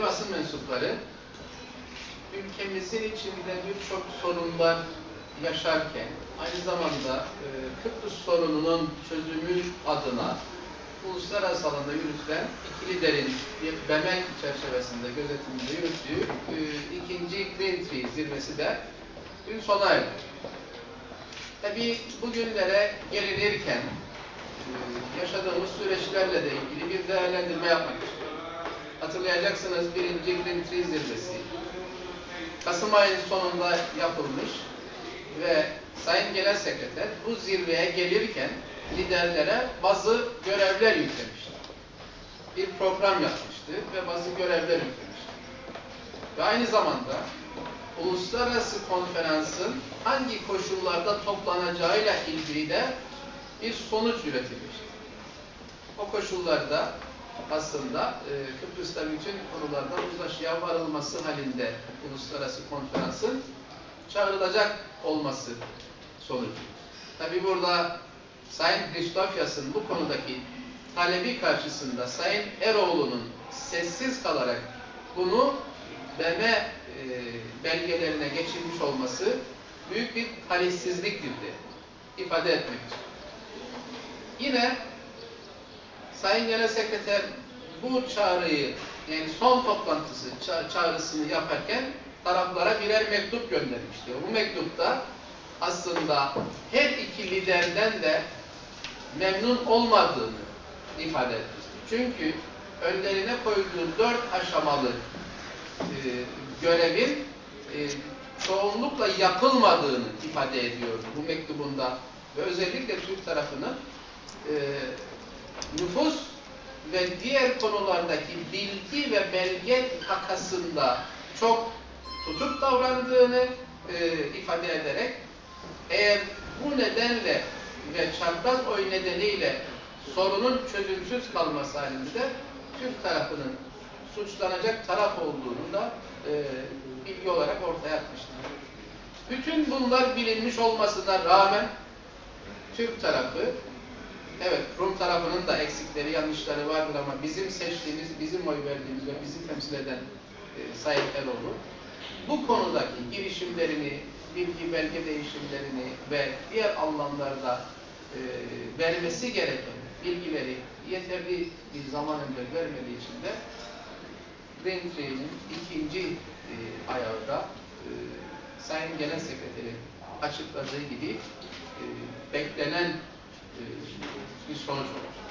Değerli basın mensupları, ülkemizin içinde birçok sorunlar yaşarken aynı zamanda e, Kıbrıs sorununun çözümü adına uluslararası alanda yürütülen iki liderin bir BEMEK çerçevesinde gözetiminde yürüttüğü e, ikinci Green Tree zirvesi de dün sona erdi. Tabii bugünlere gelinirken e, yaşadığımız süreçlerle de ilgili bir değerlendirme yapmak. Hatırlayacaksınız birinci Green Tree zirvesi Kasım ayının sonunda yapılmış ve Sayın Genel Sekreter bu zirveye gelirken liderlere bazı görevler yüklemişti. Bir program yapmıştı ve bazı görevler yüklemişti. Ve aynı zamanda uluslararası konferansın hangi koşullarda toplanacağıyla ilgili de bir sonuç üretilmişti. O koşullarda aslında e, Kıbrıs'ta bütün konularda uzlaşıya varılması halinde uluslararası konferansın çağrılacak olması sonucu. Tabi burada Sayın Kristofyas'ın bu konudaki talebi karşısında Sayın Eroğlu'nun sessiz kalarak bunu BM e, belgelerine geçirmiş olması büyük bir talihsizliktir diye ifade etmek için. Yine Sayın Genel Sekreter bu çağrıyı yani son toplantısı ça çağrısını yaparken taraflara birer mektup göndermişti. Bu mektupta aslında her iki liderden de memnun olmadığını ifade etmişti. Çünkü önlerine koyduğu dört aşamalı e, görevin e, çoğunlukla yapılmadığını ifade ediyordu bu mektubunda ve özellikle Türk tarafının e, nüfus ve diğer konulardaki bilgi ve belge takasında çok tutuk davrandığını e, ifade ederek eğer bu nedenle ve çapraz oy nedeniyle sorunun çözümsüz kalması halinde Türk tarafının suçlanacak taraf olduğunu da e, bilgi olarak ortaya atmıştır. Bütün bunlar bilinmiş olmasına rağmen Türk tarafı evet Rum tarafının da eksikleri, yanlışları vardır ama bizim seçtiğimiz, bizim oy verdiğimiz ve bizi temsil eden e, Sayın Eroğlu bu konudaki girişimlerini, bilgi belge değişimlerini ve diğer anlamlarda e, vermesi gereken bilgileri yeterli bir zaman önce vermediği için de Green Tree'nin ikinci e, ayağı da e, Sayın Genel Sekreterin açıkladığı gibi e, beklenen e, bir sonuç olur.